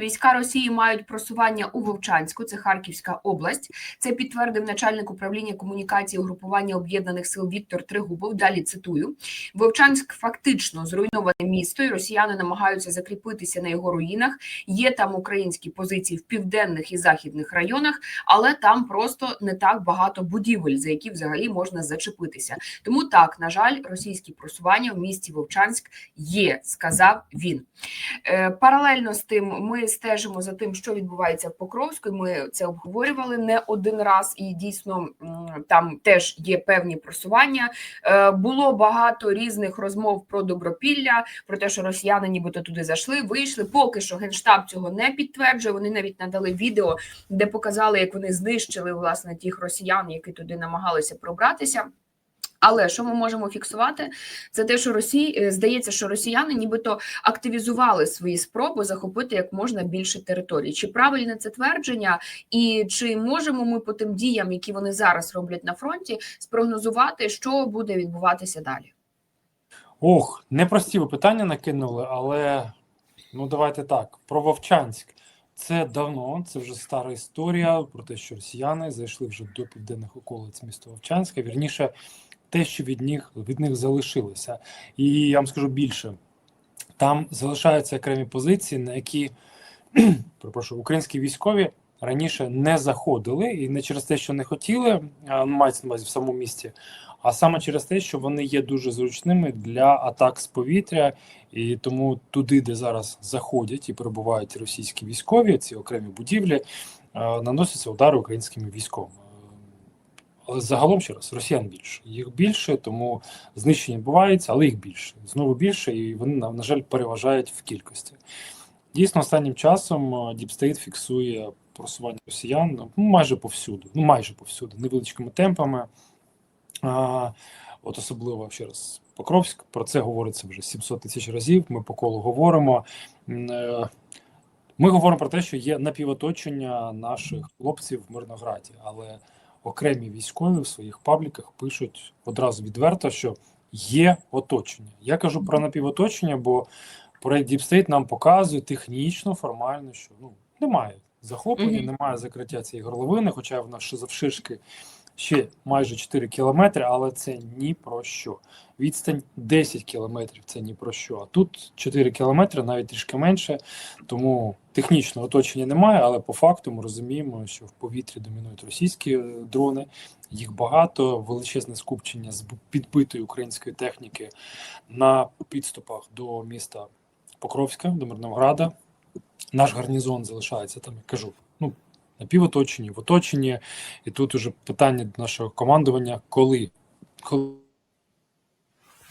Війська Росії мають просування у Вовчанську, це Харківська область. Це підтвердив начальник управління комунікації угрупування об'єднаних сил Віктор Тригубов. Далі цитую: Вовчанськ фактично зруйноване місто, і росіяни намагаються закріпитися на його руїнах. Є там українські позиції в південних і західних районах, але там просто не так багато будівель, за які взагалі можна зачепитися. Тому так, на жаль, російські просування в місті Вовчанськ є, сказав він. Е, Паралельно з тим, ми стежимо за тим, що відбувається в Покровську. Ми це обговорювали не один раз, і дійсно там теж є певні просування. Е, Було багато різних розмов про добропілля, про те, що росіяни нібито туди зайшли, вийшли. Поки що генштаб цього не підтверджує. Вони навіть надали відео, де показали, як вони знищили власне тих росіян, які туди намагалися пробратися. Але що ми можемо фіксувати, це те, що Росії е, здається, що росіяни нібито активізували свої спроби захопити як можна більше територій. Чи правильне це твердження, і чи можемо ми по тим діям, які вони зараз роблять на фронті, спрогнозувати, що буде відбуватися далі? Ох, непрості ви питання накинули, але ну давайте так. Про Вовчанськ. Це давно, це вже стара історія про те, що росіяни зайшли вже до південних околиць міста Вовчанська. Вірніше, те, що від них від них залишилося. І я вам скажу більше: там залишаються окремі позиції, на які перепрошую, українські військові раніше не заходили, і не через те, що не хотіли, ну, мається на увазі в самому місті, а саме через те, що вони є дуже зручними для атак з повітря, і тому туди, де зараз заходять і перебувають російські військові, ці окремі будівлі, наносяться удари українськими військовими. Але загалом ще раз, росіян більше. Їх більше, тому знищення відбувається, але їх більше. Знову більше, і вони, на, жаль, переважають в кількості. Дійсно, останнім часом Діпстейт фіксує просування росіян ну, майже повсюду, ну майже повсюду, невеличкими темпами. А, От особливо ще раз Покровськ, про це говориться вже 700 тисяч разів. Ми по колу говоримо. Е, Ми говоримо про те, що є напівоточення наших хлопців в Мирнограді, але окремі військові в своїх пабліках пишуть одразу відверто, що є оточення. Я кажу про напівоточення, бо проект Deep State нам показує технічно, формально, що ну немає захоплення, немає закриття цієї горловини, хоча вона ще завширшки ще майже 4 кілометри, але це ні про що. Відстань 10 кілометрів це ні про що. А тут 4 кілометри, навіть трішки менше. Тому технічного оточення немає, але по факту ми розуміємо, що в повітрі домінують російські е, дрони. Їх багато, величезне скупчення з підбитої української техніки на підступах до міста Покровська, до Мирнограда. Наш гарнізон залишається там, я кажу, напівоточені, в оточенні. І тут уже питання до нашого командування: коли, коли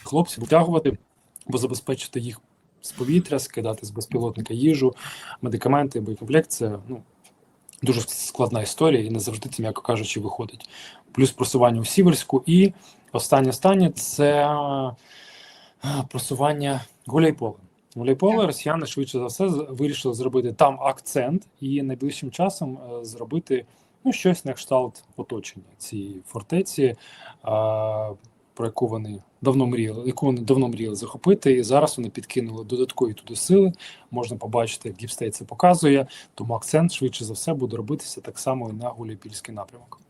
хлопці витягувати, бо забезпечити їх з повітря, скидати з безпілотника їжу, медикаменти, боєкомплект це ну, дуже складна історія і не завжди це, м'яко кажучи, виходить. Плюс просування у Сіверську. І останнє останнє це просування Гуляйполе. Так. росіяни швидше за все вирішили зробити там акцент і найближчим часом е, зробити ну, щось на кшталт оточення цієї фортеці, е, про яку вони давно мріяли, яку вони давно мріяли захопити. І зараз вони підкинули додаткові туди сили. Можна побачити, як Діпстейт це показує. Тому акцент швидше за все буде робитися так само і на Гуляйпільський напрямок.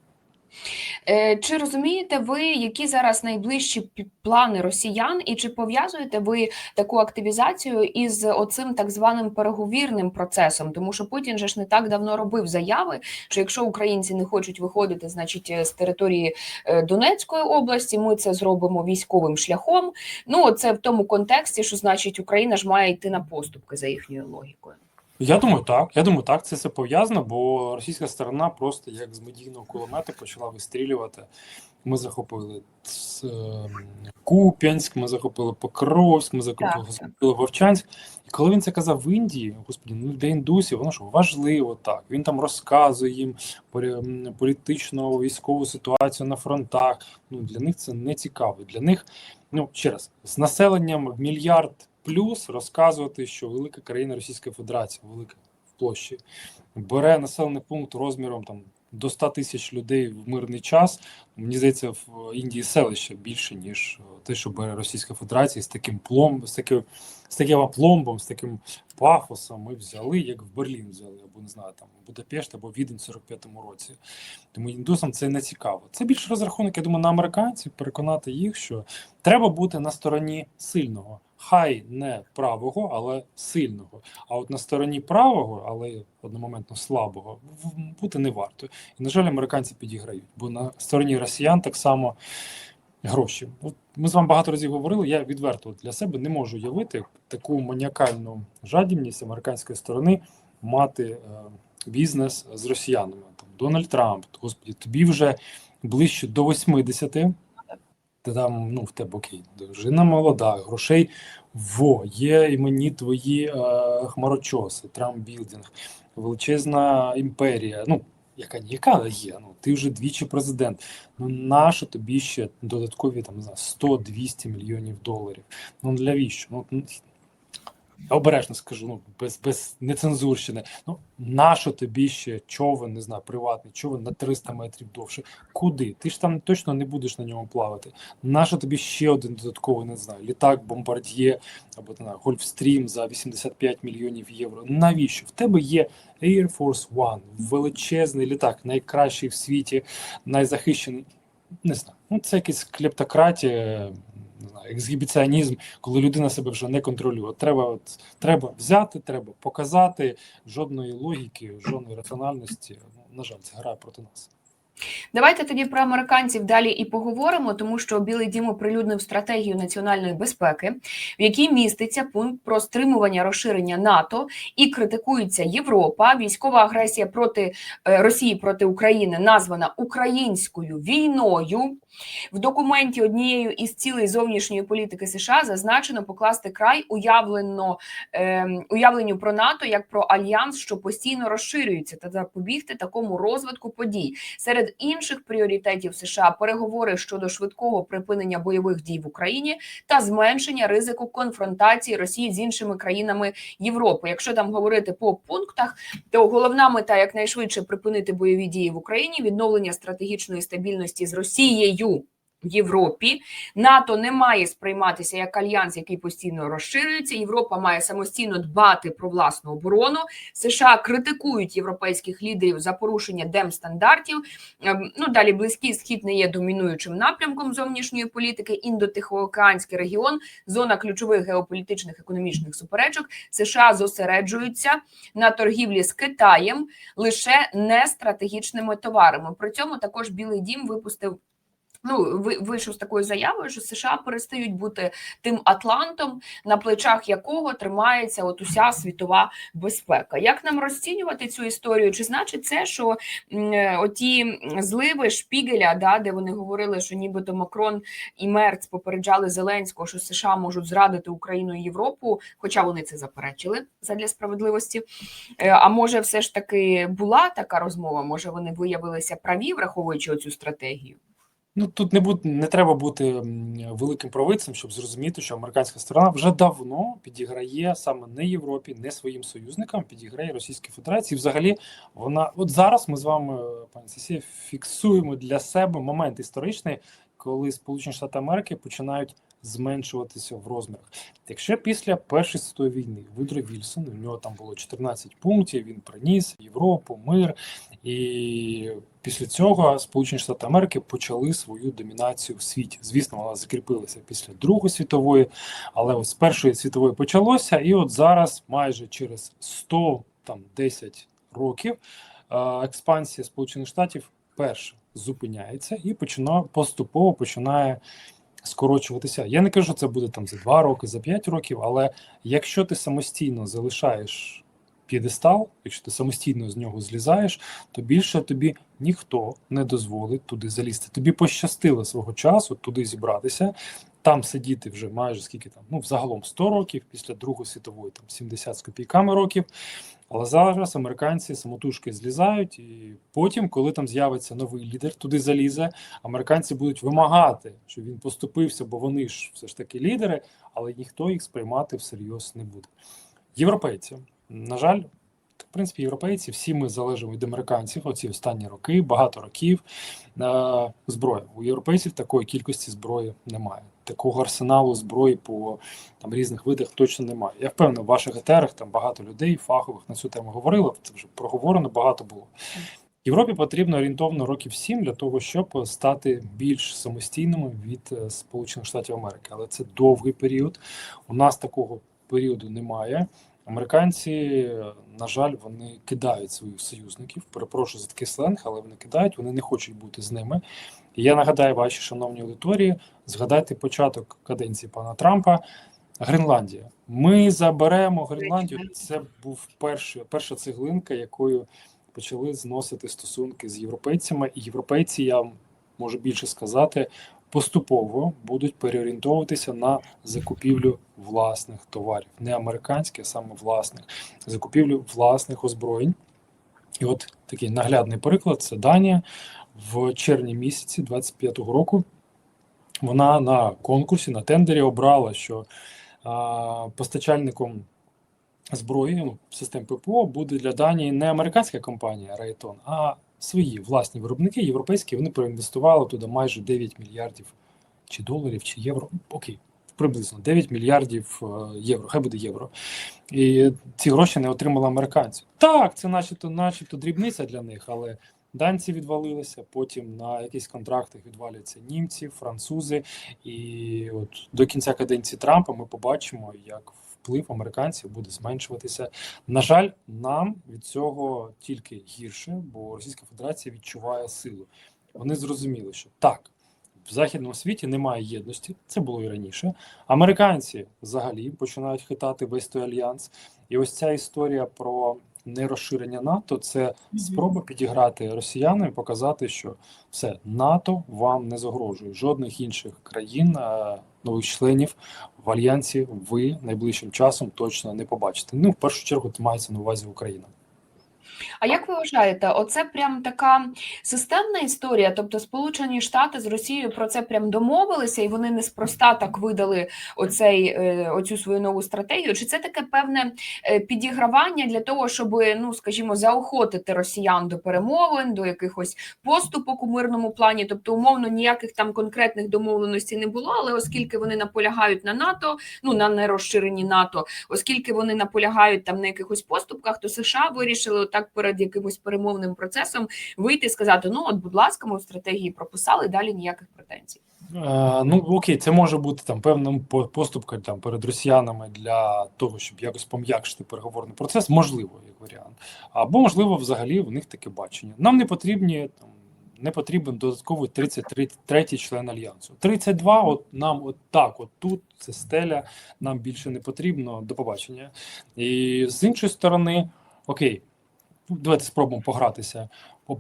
Е, Чи розумієте ви, які зараз найближчі плани росіян, і чи пов'язуєте ви таку активізацію із оцим так званим переговірним процесом? Тому що Путін же ж не так давно робив заяви, що якщо українці не хочуть виходити, значить е, з території е, Донецької області, ми це зробимо військовим шляхом. Ну це в тому контексті, що значить Україна ж має йти на поступки за їхньою логікою. Я думаю, так. Я думаю, так, це все пов'язано, бо російська сторона просто як з медійного кулемета почала вистрілювати. Ми захопили ем, Куп'янськ, ми захопили Покровськ, ми захопили, Так, Вовчанськ. І коли він це казав в Індії, господі, ну для індусів, воно ж важливо так. Він там розказує їм полі- політичну військову ситуацію на фронтах. Ну для них це не цікаво. Для них, ну ще раз, з населенням в мільярд плюс розказувати, що велика країна Російська Федерація, велика в площі, бере населений пункт розміром там до 100 тисяч людей в мирний час. Мені здається, в Індії селище більше, ніж те, що бере Російська Федерація з таким пломб, з таким, з таким апломбом, з таким пафосом. Ми взяли, як в Берлін взяли, або не знаю, там Будапешт або Відень в 45-му році. Тому індусам це не цікаво. Це більше розрахунок, я думаю, на американців переконати їх, що треба бути на стороні сильного. Хай не правого, але сильного. А от на стороні правого, але одномоментно слабого, бути не варто. І, на жаль, американці підіграють, бо на стороні росіян так само гроші. От ми з вами багато разів говорили. Я відверто для себе не можу уявити таку маніакальну жадібність американської сторони мати е, бізнес з росіянами. Там Дональд Трамп, господі, тобі вже ближче до 80, ти там, ну, в тебе окей, дружина молода, грошей во, є і мені твої е, хмарочоси, трамбілдинг, величезна імперія. Ну, яка яка є. Ну, ти вже двічі президент. Ну, нащо тобі ще додаткові там, не 100-200 мільйонів доларів? Ну, навіщо? віщо? ну, обережно скажу, ну, без, без нецензурщини. Ну, нащо тобі ще човен, не знаю, приватний човен на 300 метрів довше? Куди? Ти ж там точно не будеш на ньому плавати. Нащо тобі ще один додатковий, не знаю, літак, бомбард'є або не знаю, Гольфстрім за 85 мільйонів євро? Навіщо? В тебе є Air Force One, величезний літак, найкращий в світі, найзахищений. Не знаю. Ну, це якась клептократія, не знаю, ексгібіціонізм, коли людина себе вже не контролює. От Треба, от, треба взяти, треба показати. Жодної логіки, жодної раціональності. Ну, на жаль, це грає проти нас. Давайте тоді про американців далі і поговоримо, тому що Білий Дім оприлюднив стратегію національної безпеки, в якій міститься пункт про стримування розширення НАТО і критикується Європа. Військова агресія проти е, Росії проти України названа українською війною. В документі однією із цілей зовнішньої політики США зазначено покласти край уявлено е, уявленню про НАТО як про альянс, що постійно розширюється, та запобігти такому розвитку подій. Серед інших пріоритетів США переговори щодо швидкого припинення бойових дій в Україні та зменшення ризику конфронтації Росії з іншими країнами Європи. Якщо там говорити по пунктах, то головна мета якнайшвидше припинити бойові дії в Україні, відновлення стратегічної стабільності з Росією. В Європі НАТО не має сприйматися як альянс, який постійно розширюється. Європа має самостійно дбати про власну оборону. США критикують європейських лідерів за порушення демстандартів. Ем, Ну далі близький схід не є домінуючим напрямком зовнішньої політики. Індотихоокеанський регіон, зона ключових геополітичних економічних суперечок. США зосереджуються на торгівлі з Китаєм лише не стратегічними товарами. При цьому також Білий Дім випустив. Ну, ви- вийшов з такою заявою, що США перестають бути тим Атлантом, на плечах якого тримається от уся світова безпека. Як нам розцінювати цю історію? Чи значить це, що оті зливи Шпігеля, да, де вони говорили, що нібито Макрон і Мерц попереджали Зеленського, що США можуть зрадити Україну і Європу, хоча вони це заперечили задля справедливості. Е, А може, все ж таки була така розмова? Може, вони виявилися праві, враховуючи оцю стратегію? Ну тут не буде, не треба бути великим провидцем, щоб зрозуміти, що американська сторона вже давно підіграє саме не Європі, не своїм союзникам, підіграє Російській Федерації. Взагалі, вона от зараз ми з вами, пані Сесія, фіксуємо для себе момент історичний, коли Сполучені Штати Америки починають зменшуватися в розмірах. Якщо після Першої світової війни Вудро Вільсон, у нього там було 14 пунктів, він приніс Європу, мир, і після цього Сполучені Штати Америки почали свою домінацію в світі. Звісно, вона закріпилася після Другої світової, але ось з Першої світової почалося, і от зараз, майже через 100 там 10 років, е, експансія Сполучених Штатів перше зупиняється і починає поступово починає скорочуватися. Я не кажу, що це буде там за 2 роки, за 5 років, але якщо ти самостійно залишаєш п'єдестал, якщо ти самостійно з нього злізаєш, то більше тобі ніхто не дозволить туди залізти. Тобі пощастило свого часу туди зібратися, там сидіти вже майже скільки там, ну взагалом 100 років, після Другої світової, там 70 з копійками років. Але зараз американці самотужки злізають, і потім, коли там з'явиться новий лідер, туди залізе, американці будуть вимагати, щоб він поступився, бо вони ж все ж таки лідери, але ніхто їх сприймати всерйоз не буде. Європейці, на жаль, В принципі, європейці всі ми залежимо від американців оці останні роки, багато років. Е, зброя. У європейців такої кількості зброї немає. Такого арсеналу зброї по там різних видах точно немає. Я впевнений, в ваших етерах там багато людей фахових на цю тему говорило. Це вже проговорено, багато було. Європі потрібно орієнтовно років сім для того, щоб стати більш самостійними від е, Сполучених Штатів Америки. Але це довгий період. У нас такого періоду немає. Американці, на жаль, вони кидають своїх союзників. Перепрошую за такий сленг, але вони кидають, вони не хочуть бути з ними. І я нагадаю вашій шановній аудиторії, згадайте початок каденції пана Трампа. Гренландія. Ми заберемо Гренландію. Це був перший, перша цеглинка, якою почали зносити стосунки з європейцями. І європейці, я можу більше сказати, поступово будуть переорієнтовуватися на закупівлю власних товарів, не американських, а саме власних, закупівлю власних озброєнь. І от такий наглядний приклад це Данія в червні місяці 25-го року. Вона на конкурсі, на тендері обрала, що а, постачальником зброї ну, систем ППО буде для Данії не американська компанія Raytheon, а свої власні виробники європейські. Вони проінвестували туди майже 9 мільярдів чи доларів, чи євро. Окей, приблизно 9 мільярдів е, євро. Хай буде євро. І ці гроші не отримали американці. Так, це начебто, начебто дрібниця для них, але. Данці відвалилися, потім на якісь контрактах відваляться німці, французи, і от до кінця каденції Трампа ми побачимо, як вплив американців буде зменшуватися. На жаль, нам від цього тільки гірше, бо Російська Федерація відчуває силу. Вони зрозуміли, що так. В західному світі немає єдності, це було і раніше. Американці взагалі починають хитати весь той альянс. І ось ця історія про нерозширення НАТО це спроба підіграти росіянам і показати, що все НАТО вам не загрожує. Жодних інших країн, е, нових членів в альянсі ви найближчим часом точно не побачите. Ну, в першу чергу, мається на увазі Україна. А як ви вважаєте, оце прям така системна історія? Тобто, Сполучені Штати з Росією про це прям домовилися, і вони неспроста так видали оцей е, оцю свою нову стратегію? Чи це таке певне е, підігравання для того, щоб ну скажімо, заохотити росіян до перемовин, до якихось поступок у мирному плані? Тобто, умовно, ніяких там конкретних домовленостей не було, але оскільки вони наполягають на НАТО, ну на нерозширенні НАТО, оскільки вони наполягають там на якихось поступках, то США вирішили так перед якимось перемовним процесом вийти і сказати: ну от, будь ласка, ми в стратегії прописали далі ніяких претензій. Е, ну окей, це може бути там певним по- поступка там перед росіянами для того, щоб якось пом'якшити переговорний процес, можливо, як варіант. Або можливо, взагалі в них таке бачення. Нам не потрібні там. Не потрібен додатковий 33 третій член альянсу. 32, от нам от так, от тут це стеля, нам більше не потрібно. До побачення. І з іншої сторони, окей, давайте спробуємо погратися.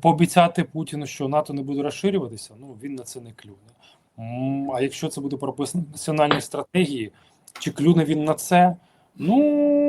Пообіцяти Путіну, що НАТО не буде розширюватися, ну він на це не клюне. А якщо це буде прописано в національній стратегії, чи клюне він на це? Ну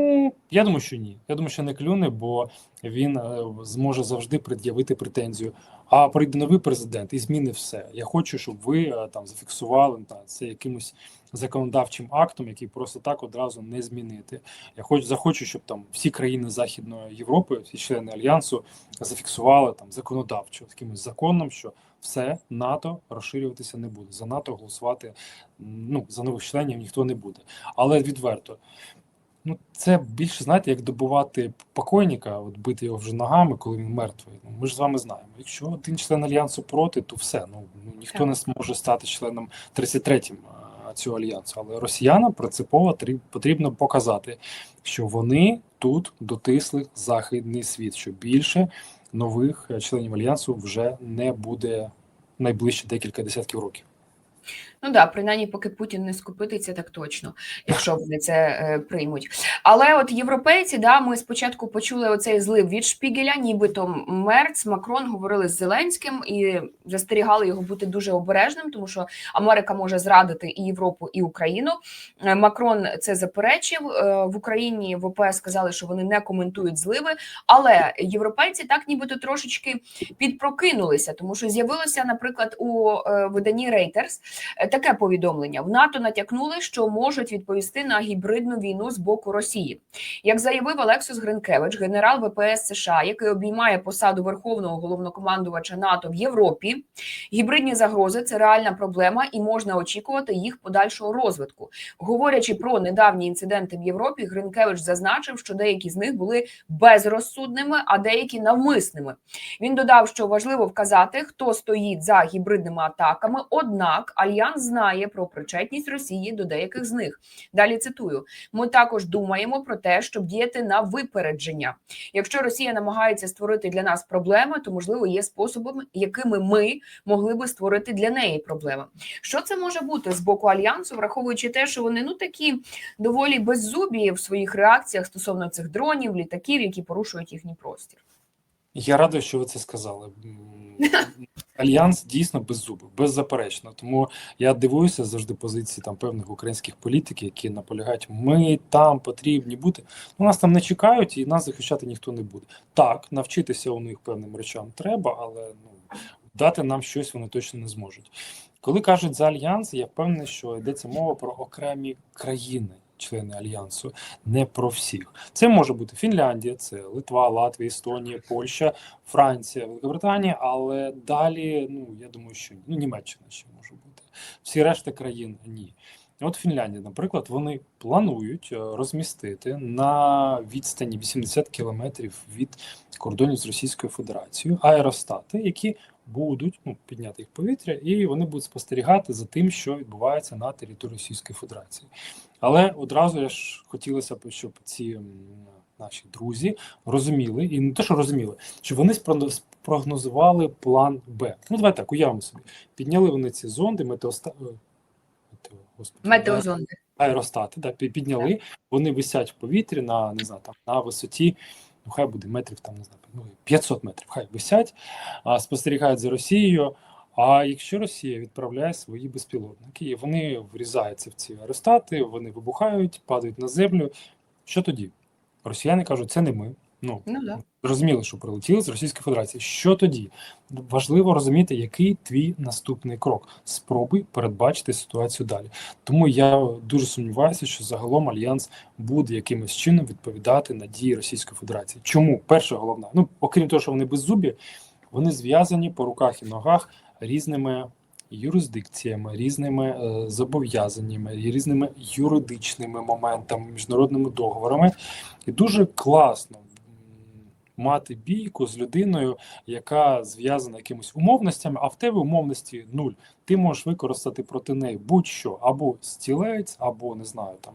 я думаю, що ні. Я думаю, що не клюне, бо він е, зможе завжди пред'явити претензію. А прийде новий президент і змінить все. Я хочу, щоб ви е, там зафіксували та, це якимось законодавчим актом, який просто так одразу не змінити. Я хочу захочу, щоб там всі країни Західної Європи, всі члени альянсу зафіксували там законодавчо якимось законом, що все НАТО розширюватися не буде. За НАТО голосувати ну за нових членів ніхто не буде. Але відверто. Ну, це більше знаєте, як добувати покойника, от бити його вже ногами, коли він мертвий. Ну, ми ж з вами знаємо. Якщо один член альянсу проти, то все. Ну ну, ніхто Так. не зможе стати членом 33-м цього альянсу. Але росіянам принципово трі- потрібно показати, що вони тут дотисли західний світ, що більше нових е, членів альянсу вже не буде найближчі декілька десятків років. Ну да, принаймні, поки Путін не скупититься, так точно, якщо вони це е, приймуть. Але от європейці, да, ми спочатку почули оцей злив від Шпігеля, нібито Мерц, Макрон говорили з Зеленським і застерігали його бути дуже обережним, тому що Америка може зрадити і Європу, і Україну. Е, Макрон це заперечив Е, в Україні. В ОП сказали, що вони не коментують зливи, але європейці так нібито трошечки підпрокинулися, тому що з'явилося, наприклад, у е, виданні Е, Таке повідомлення в НАТО натякнули, що можуть відповісти на гібридну війну з боку Росії. Як заявив Алексус Гринкевич, генерал ВПС США, який обіймає посаду верховного головнокомандувача НАТО в Європі, гібридні загрози це реальна проблема, і можна очікувати їх подальшого розвитку. Говорячи про недавні інциденти в Європі, Гринкевич зазначив, що деякі з них були безрозсудними, а деякі навмисними. Він додав, що важливо вказати, хто стоїть за гібридними атаками. Однак альянс знає про причетність Росії до деяких з них. Далі цитую: ми також думаємо про те, щоб діяти на випередження. Якщо Росія намагається створити для нас проблеми, то можливо є способами, якими ми могли би створити для неї проблеми. Що це може бути з боку альянсу, враховуючи те, що вони ну такі доволі беззубі в своїх реакціях стосовно цих дронів, літаків, які порушують їхній простір. Я радий, що ви це сказали. Альянс дійсно беззубий, беззаперечно. Тому я дивуюся завжди позиції там певних українських політиків, які наполягають, ми там потрібні бути. Ну, нас там не чекають, і нас захищати ніхто не буде. Так, навчитися у них певним речам треба, але ну дати нам щось вони точно не зможуть. Коли кажуть за альянс, я впевнений, що йдеться мова про окремі країни. Члени альянсу, не про всіх. Це може бути Фінляндія, це Литва, Латвія, Естонія, Польща, Франція, Великобританія, але далі, ну я думаю, що ну Німеччина ще може бути. Всі решта країн ні. От Фінляндія, наприклад, вони планують е, розмістити на відстані 80 кілометрів від кордонів з Російською Федерацією аеростати, які будуть ну, підняти їх повітря, і вони будуть спостерігати за тим, що відбувається на території Російської Федерації. Але одразу я ж хотілося б, щоб ці наші друзі розуміли, і не те, що розуміли, щоб вони спрогноз- спрогнозували план Б. Ну, давайте так, уявимо собі. Підняли вони ці зонди, метеоста... е, господи, Метеозонди. аеростати, да, пі- підняли, вони висять в повітрі на не знаю, там на висоті, ну хай буде метрів там, не знаю, ну 500 метрів, хай висять, а, спостерігають за Росією. А якщо Росія відправляє свої безпілотники, і вони врізаються в ці аеростати, вони вибухають, падають на землю. Що тоді? Росіяни кажуть, це не ми. Ну Ну да. зрозуміли, що прилетіли з Російської Федерації. Що тоді? Важливо розуміти, який твій наступний крок. Спробуй передбачити ситуацію далі. Тому я дуже сумніваюся, що загалом альянс буде якимось чином відповідати на дії Російської Федерації. Чому? Перше головне, ну окрім того, що вони беззубі, вони зв'язані по руках і ногах різними. Юрисдикціями, різними е, зобов'язаннями, різними юридичними моментами, міжнародними договорами, і дуже класно мати бійку з людиною, яка зв'язана якимись умовностями, а в тебе умовності нуль. Ти можеш використати проти неї будь-що, або стілець, або не знаю, там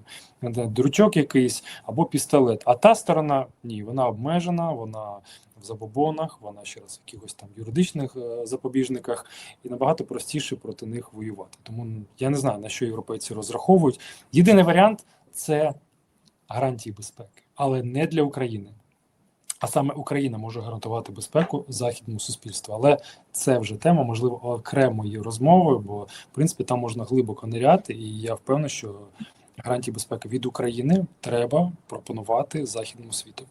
дручок якийсь, або пістолет. А та сторона ні, вона обмежена, вона в забобонах, вона ще в якихось там юридичних е, запобіжниках, і набагато простіше проти них воювати. Тому я не знаю на що європейці розраховують. Єдиний варіант це гарантії безпеки, але не для України. А саме Україна може гарантувати безпеку західному суспільству. Але це вже тема, можливо, окремої розмови, бо в принципі там можна глибоко ниряти, і я впевнений, що гарантії безпеки від України треба пропонувати західному світу.